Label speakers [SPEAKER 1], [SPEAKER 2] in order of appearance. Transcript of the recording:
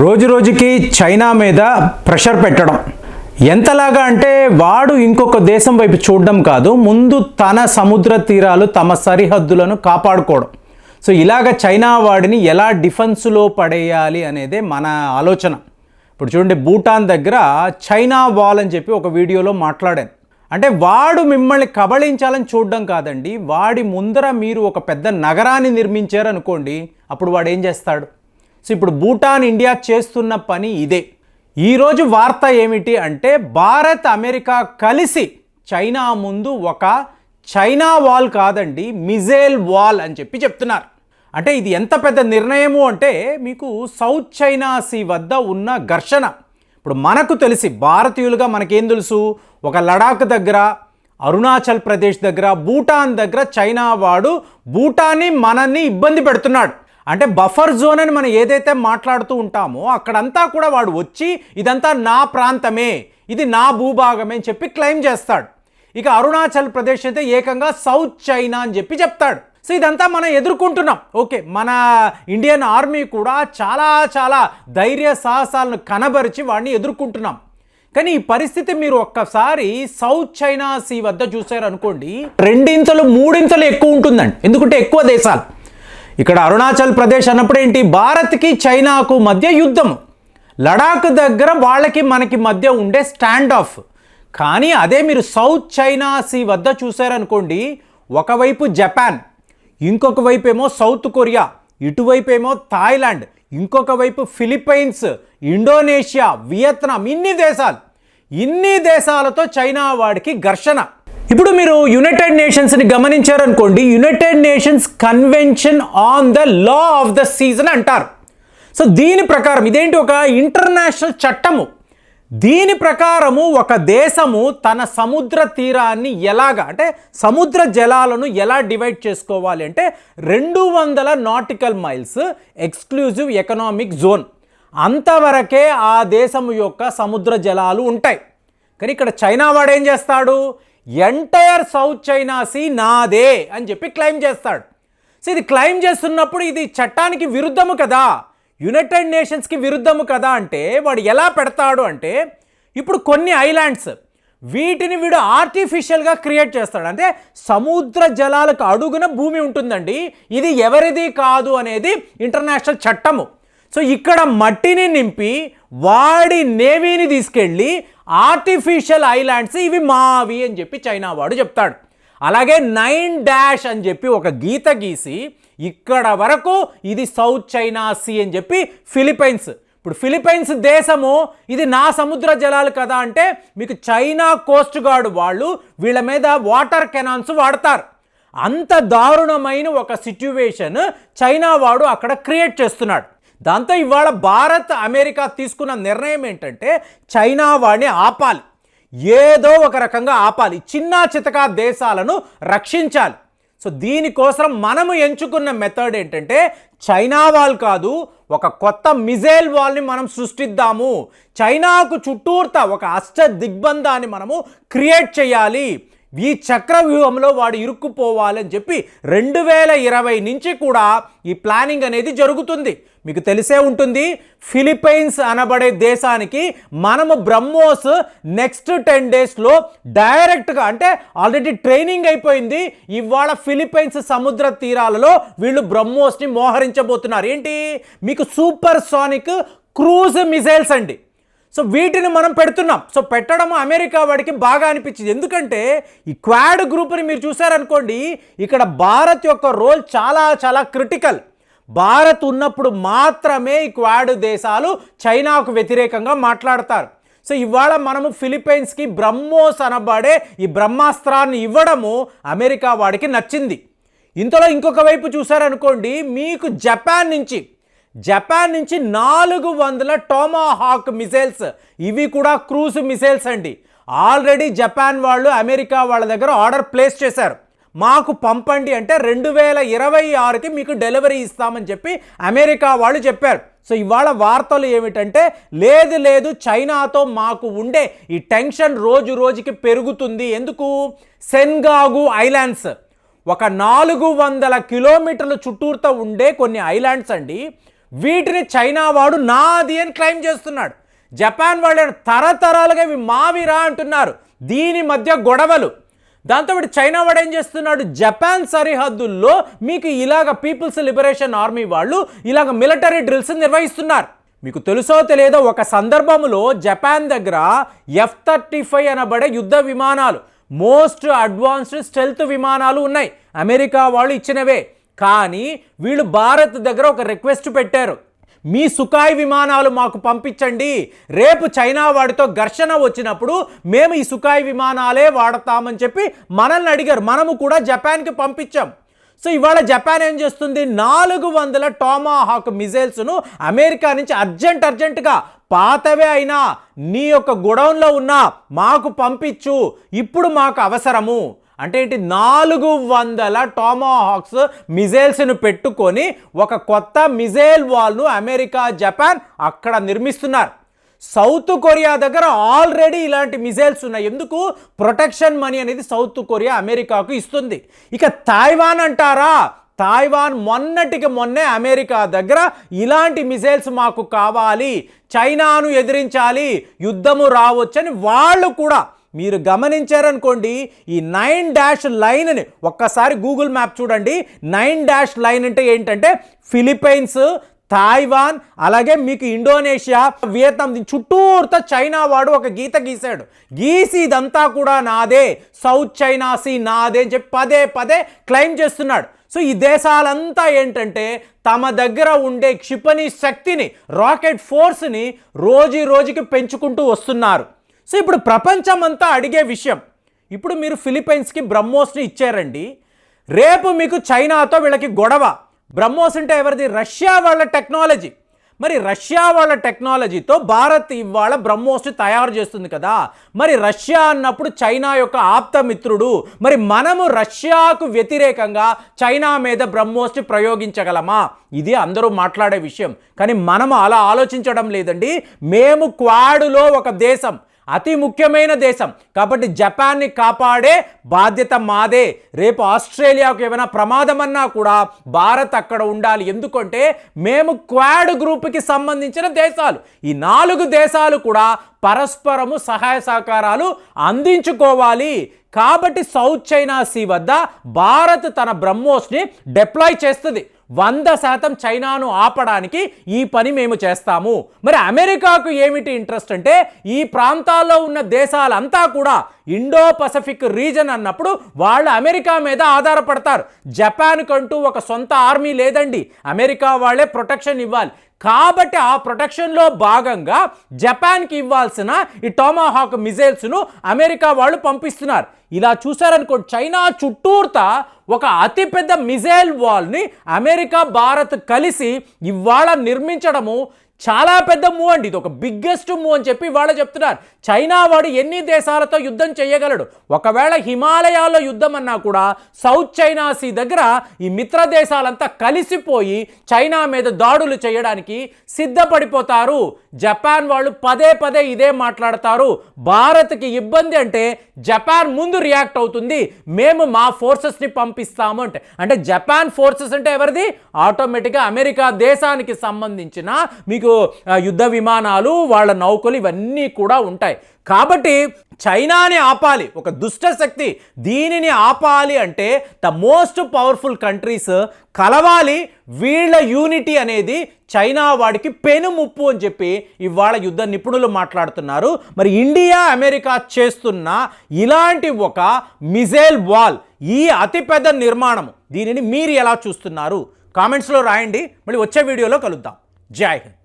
[SPEAKER 1] రోజు రోజుకి చైనా మీద ప్రెషర్ పెట్టడం. ఎంతలాగా అంటే వాడు ఇంకొక దేశం వైపు చూడడం కాదు ముందు తన సముద్ర తీరాలు తమ సరిహద్దులను కాపాడుకోవడం. సో ఇలాగ చైనా వాడిని ఎలా డిఫెన్స్లో పడేయాలి అనేదే మన ఆలోచన. ఇప్పుడు చూడండి భూటాన్ దగ్గర చైనా వాల్ అని చెప్పి ఒక వీడియోలో మాట్లాడాను. అంటే వాడు మిమ్మల్ని కబళించాలని చూడడం కాదండి వాడి ముందర మీరు ఒక పెద్ద నగరాన్ని నిర్మించారనుకోండి అప్పుడు వాడు ఏం చేస్తాడు? సో ఇప్పుడు భూటాన్ ఇండియా చేస్తున్న పని ఇదే. ఈరోజు వార్త ఏమిటి అంటే భారత్ అమెరికా కలిసి చైనా ముందు ఒక చైనా వాల్ కాదండి మిజైల్ వాల్ అని చెప్పి చెప్తున్నారు. అంటే ఇది ఎంత పెద్ద నిర్ణయము అంటే మీకు సౌత్ చైనా సీ వద్ద ఉన్న ఘర్షణ. ఇప్పుడు మనకు తెలిసి భారతీయులుగా మనకేం తెలుసు? ఒక లడాక్ దగ్గర అరుణాచల్ ప్రదేశ్ దగ్గర భూటాన్ దగ్గర చైనా వాడు భూటాన్ని మనల్ని ఇబ్బంది పెడుతున్నాడు. అంటే బఫర్ జోన్ అని మనం ఏదైతే మాట్లాడుతూ ఉంటామో అక్కడంతా కూడా వాడు వచ్చి ఇదంతా నా ప్రాంతమే ఇది నా భూభాగమే అని చెప్పి క్లెయిమ్ చేస్తాడు. ఇక అరుణాచల్ ప్రదేశ్ అయితే ఏకంగా సౌత్ చైనా అని చెప్పి చెప్తాడు. సో ఇదంతా మనం ఎదుర్కొంటున్నాం. ఓకే మన ఇండియన్ ఆర్మీ కూడా చాలా చాలా ధైర్య సాహసాలను కనబరిచి వాడిని ఎదుర్కొంటున్నాం. కానీ ఈ పరిస్థితి మీరు ఒక్కసారి సౌత్ చైనా సీ వద్ద చూసారు అనుకోండి రెండింతలు మూడింతలు ఎక్కువ ఉంటుందండి. ఎందుకంటే ఎక్కువ దేశాలు. ఇక్కడ అరుణాచల్ ప్రదేశ్ అన్నప్పుడు ఏంటి భారత్కి చైనాకు మధ్య యుద్ధం. లడాక్ దగ్గర వాళ్ళకి మనకి మధ్య ఉండే స్టాండ్ ఆఫ్. కానీ అదే మీరు సౌత్ చైనా సీ వద్ద చూసారనుకోండి ఒకవైపు జపాన్ ఇంకొక వైపు ఏమో సౌత్ కొరియా ఇటువైపు ఏమో థాయిలాండ్ ఇంకొక వైపు ఫిలిప్పైన్స్ ఇండోనేషియా వియత్నాం ఇన్ని దేశాలు. ఇన్ని దేశాలతో చైనా వాడికి ఘర్షణ. ఇప్పుడు మీరు యునైటెడ్ నేషన్స్ని గమనించారనుకోండి United Nations convention on the law of the season అంటారు. సో దీని ప్రకారం ఇదేంటి ఒక ఇంటర్నేషనల్ చట్టము? దీని ప్రకారము ఒక దేశము తన సముద్ర తీరాన్ని ఎలాగా అంటే సముద్ర జలాలను ఎలా డివైడ్ చేసుకోవాలి అంటే రెండు వందల nautical miles exclusive economic zone అంతవరకే ఆ దేశం యొక్క సముద్ర జలాలు ఉంటాయి. కానీ ఇక్కడ చైనా వాడు ఏం చేస్తాడు? ఎంటైర్ సౌత్ చైనా సీ నాదే అని చెప్పి క్లెయిమ్ చేస్తాడు. సో ఇది క్లెయిమ్ చేస్తున్నప్పుడు ఇది చట్టానికి విరుద్ధము కదా? యునైటెడ్ నేషన్స్కి విరుద్ధము కదా అంటే వాడు ఎలా పెడతాడు అంటే ఇప్పుడు కొన్ని ఐలాండ్స్ వీటిని వీడు ఆర్టిఫిషియల్గా క్రియేట్ చేస్తాడు. అంటే సముద్ర జలాలకు అడుగున భూమి ఉంటుందండి. ఇది ఎవరిది కాదు అనేది ఇంటర్నేషనల్ చట్టము. సో ఇక్కడ మట్టిని నింపి వాడి నేవీని తీసుకెళ్ళి ఆర్టిఫిషియల్ ఐలాండ్స్ ఇవి మావి అని చెప్పి చైనా వాడు చెప్తాడు. అలాగే నైన్ డాష్ అని చెప్పి ఒక గీత గీసి ఇక్కడ వరకు ఇది సౌత్ చైనా సీ అని చెప్పి ఫిలిప్పైన్స్ ఇప్పుడు ఫిలిప్పైన్స్ దేశము ఇది నా సముద్ర జలాలు కదా అంటే మీకు చైనా కోస్ట్ గార్డ్ వాళ్ళు వీళ్ళ మీద వాటర్ కెనాన్స్ వాడతారు. అంత దారుణమైన ఒక సిట్యువేషన్ చైనా వాడు అక్కడ క్రియేట్ చేస్తున్నాడు. దాంతో ఇవాళ భారత్ అమెరికా తీసుకున్న నిర్ణయం ఏంటంటే చైనా వాడిని ఆపాలి. ఏదో ఒక రకంగా ఆపాలి. చిన్న చితకా దేశాలను రక్షించాలి. సో దీనికోసం మనము ఎంచుకున్న మెథడ్ ఏంటంటే చైనా వాల్ కాదు ఒక కొత్త మిజైల్ వాల్ని మనం సృష్టిద్దాము. చైనాకు చుట్టూర్త ఒక అష్ట దిగ్బంధాన్ని మనము క్రియేట్ చేయాలి. ఈ చక్ర వ్యూహంలో వాడు ఇరుక్కుపోవాలని చెప్పి రెండు వేల ఇరవై నుంచి కూడా ఈ ప్లానింగ్ అనేది జరుగుతుంది. మీకు తెలిసే ఉంటుంది ఫిలిప్పైన్స్ అనబడే దేశానికి మనము బ్రహ్మోస్ నెక్స్ట్ టెన్ డేస్లో డైరెక్ట్గా అంటే ఆల్రెడీ ట్రైనింగ్ అయిపోయింది. ఇవాళ ఫిలిప్పైన్స్ సముద్ర తీరాలలో వీళ్ళు బ్రహ్మోస్ని మోహరించబోతున్నారు. ఏంటి? మీకు సూపర్ సానిక్ క్రూజ్ మిసైల్స్ అండి. సో వీటిని మనం పెడుతున్నాం. సో పెట్టడం అమెరికా వాడికి బాగా అనిపించింది. ఎందుకంటే ఈ క్వాడ్ గ్రూప్ని మీరు చూసారనుకోండి ఇక్కడ భారత్ యొక్క రోల్ చాలా చాలా క్రిటికల్. భారత్ ఉన్నప్పుడు మాత్రమే ఈ క్వాడ్ దేశాలు చైనాకు వ్యతిరేకంగా మాట్లాడతారు. సో ఇవాళ మనము ఫిలిప్పైన్స్కి బ్రహ్మోస్ అనబడే ఈ బ్రహ్మాస్త్రాన్ని ఇవ్వడము అమెరికా వాడికి నచ్చింది. ఇంతలో ఇంకొక వైపు చూసారనుకోండి మీకు జపాన్ నుంచి జపాన్ నుంచి నాలుగు వందల టోమాహాక్ మిసైల్స్. ఇవి కూడా క్రూజ్ మిసైల్స్ అండి. ఆల్రెడీ జపాన్ వాళ్ళు అమెరికా వాళ్ళ దగ్గర ఆర్డర్ ప్లేస్ చేశారు. మాకు పంపండి అంటే రెండు వేల ఇరవై ఆరుకి మీకు డెలివరీ ఇస్తామని చెప్పి అమెరికా వాళ్ళు చెప్పారు. సో ఇవాళ వార్తలు ఏమిటంటే లేదు లేదు చైనాతో మాకు ఉండే ఈ టెన్షన్ రోజు రోజుకి పెరుగుతుంది. ఎందుకు? Senkaku islands. ఒక నాలుగు వందల కిలోమీటర్ల చుట్టూరుతో ఉండే కొన్ని ఐలాండ్స్ అండి. వీటిని చైనా వాడు నాది అని క్లెయిమ్ చేస్తున్నాడు. జపాన్ వాళ్ళు తరతరాలుగా ఇవి మావిరా అంటున్నారు. దీని మధ్య గొడవలు. దాంతో వీడు చైనా వాడు ఏం చేస్తున్నాడు? జపాన్ సరిహద్దుల్లో మీకు ఇలాగ పీపుల్స్ లిబరేషన్ ఆర్మీ వాళ్ళు ఇలాగ మిలిటరీ డ్రిల్స్ నిర్వహిస్తున్నారు. మీకు తెలుసో తెలియదో ఒక సందర్భంలో జపాన్ దగ్గర ఎఫ్ థర్టీ ఫైవ్ అనబడే యుద్ధ విమానాలు మోస్ట్ అడ్వాన్స్డ్ స్టెల్త్ విమానాలు ఉన్నాయి. అమెరికా వాళ్ళు ఇచ్చినవే. కానీ వీళ్ళు భారత్ దగ్గర ఒక రిక్వెస్ట్ పెట్టారు. మీ సుఖాయ్ విమానాలు మాకు పంపించండి. రేపు చైనా వాడితో ఘర్షణ వచ్చినప్పుడు మేము ఈ సుఖాయ్ విమానాలే వాడతామని చెప్పి మనల్ని అడిగారు. మనము కూడా జపాన్కి పంపించాం. సో ఇవాళ జపాన్ ఏం చేస్తుంది? నాలుగు వందల టామాహాక్ మిజైల్స్ను అమెరికా నుంచి అర్జెంట్ అర్జెంటుగా పాతవే అయినా నీ యొక్క గొడౌన్లో ఉన్నా మాకు పంపించు. ఇప్పుడు మాకు అవసరము. అంటే ఏంటి? నాలుగు వందల టామాహాక్స్ మిజైల్స్ను పెట్టుకొని ఒక కొత్త మిజైల్ వాల్ను అమెరికా జపాన్ అక్కడ నిర్మిస్తున్నారు. సౌత్ కొరియా దగ్గర ఆల్రెడీ ఇలాంటి మిజైల్స్ ఉన్నాయి. ఎందుకు? ప్రొటెక్షన్ మనీ అనేది సౌత్ కొరియా అమెరికాకు ఇస్తుంది. ఇక తైవాన్ అంటారా? తాయివాన్ మొన్నటికి మొన్నే అమెరికా దగ్గర ఇలాంటి మిజైల్స్ మాకు కావాలి చైనాను ఎదిరించాలి యుద్ధము రావచ్చని వాళ్ళు కూడా మీరు గమనించారనుకోండి ఈ నైన్ డాష్ లైన్ని ఒక్కసారి గూగుల్ మ్యాప్ చూడండి. నైన్ డాష్ లైన్ అంటే ఏంటంటే ఫిలిప్పైన్స్ తాయివాన్ అలాగే మీకు ఇండోనేషియా వియత్నాం చుట్టూరుతో చైనా వాడు ఒక గీత గీశాడు. గీసి ఇదంతా కూడా నాదే సౌత్ చైనా సీ నాదే అని చెప్పి పదే పదే క్లెయిమ్ చేస్తున్నాడు. సో ఈ దేశాలంతా ఏంటంటే తమ దగ్గర ఉండే క్షిపణి శక్తిని రాకెట్ ఫోర్స్ని రోజు రోజుకి పెంచుకుంటూ వస్తున్నారు. సో ఇప్పుడు ప్రపంచం అంతా అడిగే విషయం ఇప్పుడు మీరు ఫిలిప్పైన్స్కి బ్రహ్మోస్ని ఇచ్చారండి. రేపు మీకు చైనాతో వీళ్ళకి గొడవ. బ్రహ్మోస్ అంటే ఎవరిది? రష్యా వాళ్ళ టెక్నాలజీ. మరి రష్యా వాళ్ళ టెక్నాలజీతో భారత్ ఇవాళ బ్రహ్మోస్ని తయారు చేస్తుంది కదా. మరి రష్యా అన్నప్పుడు చైనా యొక్క ఆప్త మిత్రుడు మరి మనము రష్యాకు వ్యతిరేకంగా చైనా మీద బ్రహ్మోస్ని ప్రయోగించగలమా? ఇది అందరూ మాట్లాడే విషయం. కానీ మనము అలా ఆలోచించడం లేదండి. మేము క్వాడులో ఒక దేశం అతి ముఖ్యమైన దేశం. కాబట్టి జపాన్ని కాపాడే బాధ్యత మాదే. రేపు ఆస్ట్రేలియాకు ఏమైనా ప్రమాదం అన్నా కూడా భారత్ అక్కడ ఉండాలి. ఎందుకంటే మేము క్వాడ్ గ్రూప్కి సంబంధించిన దేశాలు. ఈ నాలుగు దేశాలు కూడా పరస్పరము సహాయ సహకారాలు అందించుకోవాలి. కాబట్టి సౌత్ చైనా సీ వద్ద భారత్ తన బ్రహ్మోస్ని డిప్లాయ్ చేస్తుంది. వంద శాతం చైనాను ఆపడానికి ఈ పని మేము చేస్తాము. మరి అమెరికాకు ఏమిటి ఇంట్రెస్ట్ అంటే ఈ ప్రాంతాల్లో ఉన్న దేశాలంతా కూడా ఇండో పసిఫిక్ రీజన్ అన్నప్పుడు వాళ్ళు అమెరికా మీద ఆధారపడతారు. జపాన్ కంటూ ఒక సొంత ఆర్మీ లేదండి. అమెరికా వాళ్ళే ప్రొటెక్షన్ ఇవ్వాలి. కాబట్టి ఆ ప్రొటెక్షన్లో భాగంగా జపాన్కి ఇవ్వాల్సిన ఈ టోమాహాక్ మిజైల్స్ను అమెరికా వాళ్ళు పంపిస్తున్నారు. ఇలా చూసారనుకోండి చైనా చుట్టూర్తా ఒక అతిపెద్ద మిజైల్ వాల్ని అమెరికా భారత్ కలిసి ఇవాళ నిర్మించడము చాలా పెద్ద మూవ్ అండి. ఇది ఒక బిగ్గెస్ట్ మూవ్ అని చెప్పి వాళ్ళు చెప్తున్నారు. చైనా వాడు ఎన్ని దేశాలతో యుద్ధం చేయగలడు? ఒకవేళ హిమాలయాల్లో యుద్ధం అన్నా కూడా సౌత్ చైనా సీ దగ్గర ఈ మిత్ర దేశాలంతా కలిసిపోయి చైనా మీద దాడులు చేయడానికి సిద్ధపడిపోతారు. జపాన్ వాళ్ళు పదే పదే ఇదే మాట్లాడతారు. భారత్కి ఇబ్బంది అంటే జపాన్ ముందు రియాక్ట్ అవుతుంది. మేము మా ఫోర్సెస్ని పంపిస్తాము అంటే. అంటే జపాన్ ఫోర్సెస్ అంటే ఎవరిది? ఆటోమేటిక్గా అమెరికా దేశానికి సంబంధించిన మీకు యుద్ధ విమానాలు వాళ్ళ నౌకలు ఇవన్నీ కూడా ఉంటాయి. కాబట్టి చైనాని ఆపాలి ఒక దుష్ట శక్తి దీనిని ఆపాలి అంటే ద మోస్ట్ పవర్ఫుల్ కంట్రీస్ కలవాలి వీళ్ళ యూనిటీ అనేది చైనా వాడికి పెను ముప్పు అని చెప్పి ఇవాళ యుద్ధ నిపుణులు మాట్లాడుతున్నారు. మరి ఇండియా అమెరికా చేస్తున్న ఇలాంటి ఒక మిజైల్ వాల్ ఈ అతిపెద్ద నిర్మాణం దీనిని మీరు ఎలా చూస్తున్నారు? కామెంట్స్లో రాయండి. మళ్ళీ వచ్చే వీడియోలో కలుద్దాం. జై హింద్.